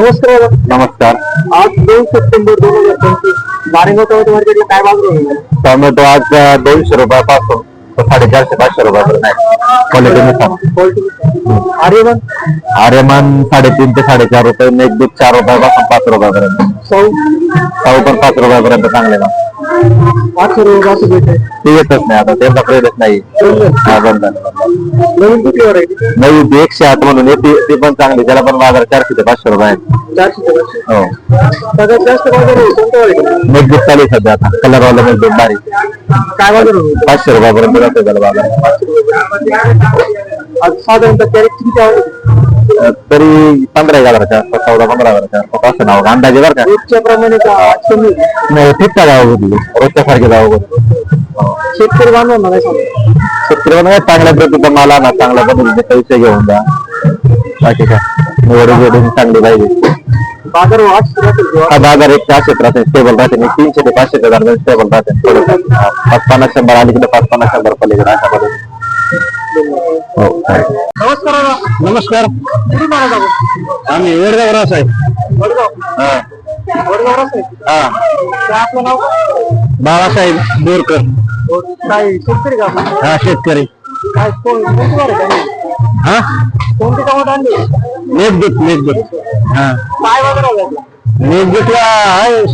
नमस्कार. नमस्कार. आज दोन सप्टेंबर दोन हजार पंचवीस. नारेगाव टोमॅटो मार्केटला काय बाजार होईल टोमॅटो आज दोनशे रुपयापासून. साडेचारशे पाचशे रुपयापर्यंत आहे क्वालिटीनुसार क्वालिटी आर्यमान आर्यमान साडेतीन ते साडेचार रुपये मेघदूत चार रुपयापासून पाच रुपयापर्यंत. सौ पण पाच रुपयापर्यंत चांगले ना पाचशे रुपये असं भेटते ते येतच नाही आता त्यांचा प्रेरच नाही. हा, बंद. नवीन कुठली व्हरायटी नवी ती एकशे आठ म्हणून येते ती पण चांगली त्याला पण बाजार चारशे ते पाचशे रुपये आहे. चारशे ते पाचशे. हो. सगळ्यात जास्त बाजार होईल कोणत्या व्हरायटी मेघदूत चालू आहे सध्या आता कलरवाला मेघदूत बारीक काय बाजार पाचशे रुपयापर्यंत जाते त्याला बाजार. आज साधारणतः कॅरेट किती आवडेल अ, तरी पंधरा एक हजाराच्या आसपास चौदा पंधरा हजाराच्या. आसपास असं नाव अंदाजे बरं का? रोजच्या प्रमाणे का आज कमी होईल? नाही ठीक का गाव होती रोजच्या सारखे गाव शेतकरी बांधवांना काय सांगू शेतकऱ्यांना चांगल्या प्रतीचा माल आणा चांगल्या पद्धतीचे पैसे घेऊन जा बाकी काय? निवड जोडून चांगली पाहिजे. बाजार हा बाजार एक चारशे राहते स्टेबल राहते आणि तीनशे ते पाचशे दरम्यान स्टेबल राहते. पाच पन्नास शंभर अलीकडे पाच पन्नास शंभर पलीकडे अशा हो नमस्कार. नमस्कार. महाराज आम्ही वेडगाव रास आहे वडगाव. हा. वडगाव रस आहे हा. काय आपलं नाव? बाळासाहेब बोरकर. हो, काय शेतकरी का आपण? हा शेतकरी. काय कोण कोणती हा? कोणती आणली? मेघदूत मेघदूत हा. काय आपला मेघदूतला आहे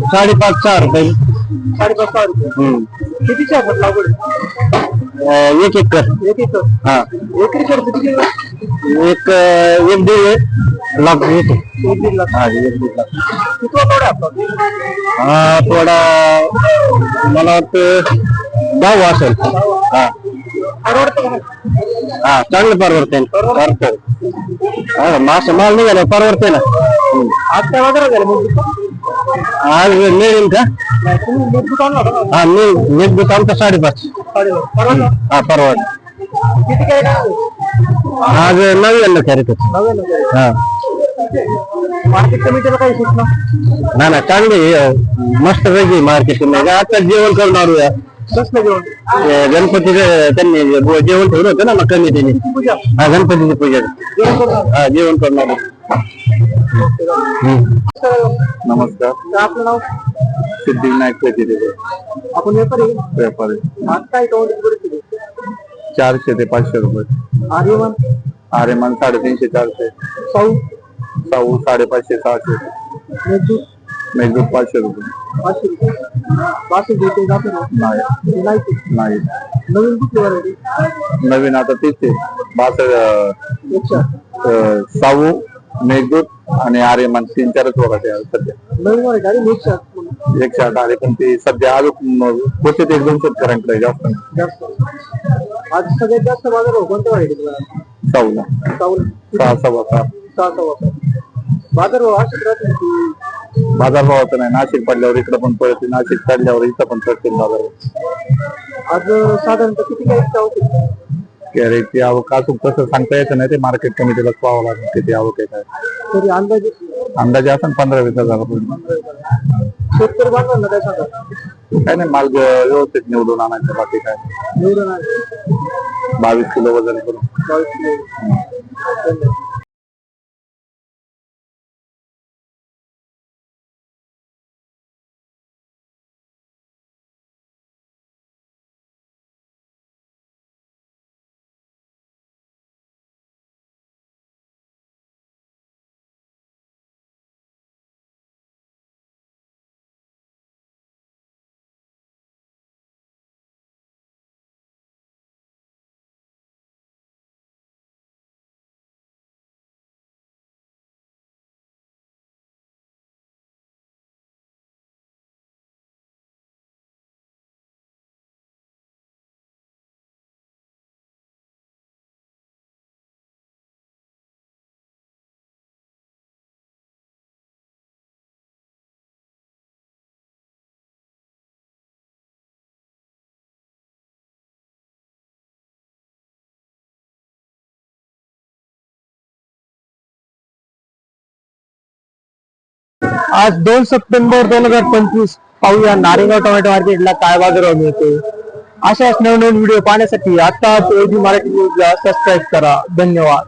साडेपाच सहा रुपये. साडेपाच सहा रुपये. हम्म. कितीची लागवड अं, एक एकर. एक एकर. हा. एकरी खर्च किती येतो? एक अं, एक दीड लाख. येतो एक दीड लाख. हा एक दीड लाख. किती हा थोडा मला वाटतं दहावा असेल. हा? हा चांगलं परवडते परवडतं हा मास माल निघाला परवडते ना. आज काय बाजारात झालं आज मिळेल का? होता हा मी मेघदूत आमचा साडेपाच. साडेपाच. हा परवड आज नव्याण्णव कॅरेट कॅरेट. हा. मार्केट कमिटीला काही सूचना? ना ना चांगली. मस्त पैकी मार्केट आता जेवण करून आलोया कसलं जेवण ते गणपतीचं त्यांनी जे- जेवण ठेवलं होतं ना मग कमी त्यांनी पूजा. हा गणपतीची पूजा. जेवण हा जेवण करून आलो नमस्कार. काय आपलं नाव? सिद्धिविनायक प्रतिनिधी आपण व्यापारी आहे? व्यापारी. आज काय टोमॅटोची परिस्थिती चारशे ते पाचशे रुपये. आर्यमान? आरेमान साडेतीनशे चारशे. साऊ? साऊ साडेपाचशे सहाशे. मेजूर? मेघदूत पाचशे रुपये. पाचशे रुपये पाचशे जाते ना नाही ते नाही ते. नाही नवीन कुठली व्हरायटी नवीन आता तीच आहे बासष्ट एकशे मेघदूत आणि आर्यमान तीन चारच वराटे आहे सध्या नवीन व्हरायटी आणि एकशे आठ म्हणून. एकशे आठ आले पण ते सध्या अजून होते ते एकदम शेतकऱ्यांकडे जास्त नाही. जास्त आज सगळ्यात जास्त बाजार भाव कोणत्या व्हरायटी साऊला साऊल सहा सव्वा सहा सहा वाजता बाजार भाव असेच राहतील की बाजारभावाचं नाही. नाशिक पडल्यावर इकडे पण पडते नाशिक काढल्यावर इथं पण पडतील बाजार आज साधारणतः किती काय इच्छा होती कॅरेटची आवक अजून कसं सांगता येतं नाही. ते मार्केट कमिटीला पाहावं लागेल किती आवक आहे काय. तरी अंदाजे? अंदाजे असं पंधरा वीस हजार रुपये. शेतकरी बांधवांना काय सांगा? काय नाही माल व्यवस्थित निवडून आणायचं बाकी काय. निवडून आहे बावीस किलो वजन करून बावीस किलो. धन्यवाद. आज दोन सप्टेंबर दोन हजार पंचवीस पाहूया नारेगाव टोमॅटो मार्केटला काय बाजारभाव मिळतो अशाच नवनवीन व्हिडिओ पाहण्यासाठी आता मराठी न्यूजला सबस्क्राईब करा. धन्यवाद.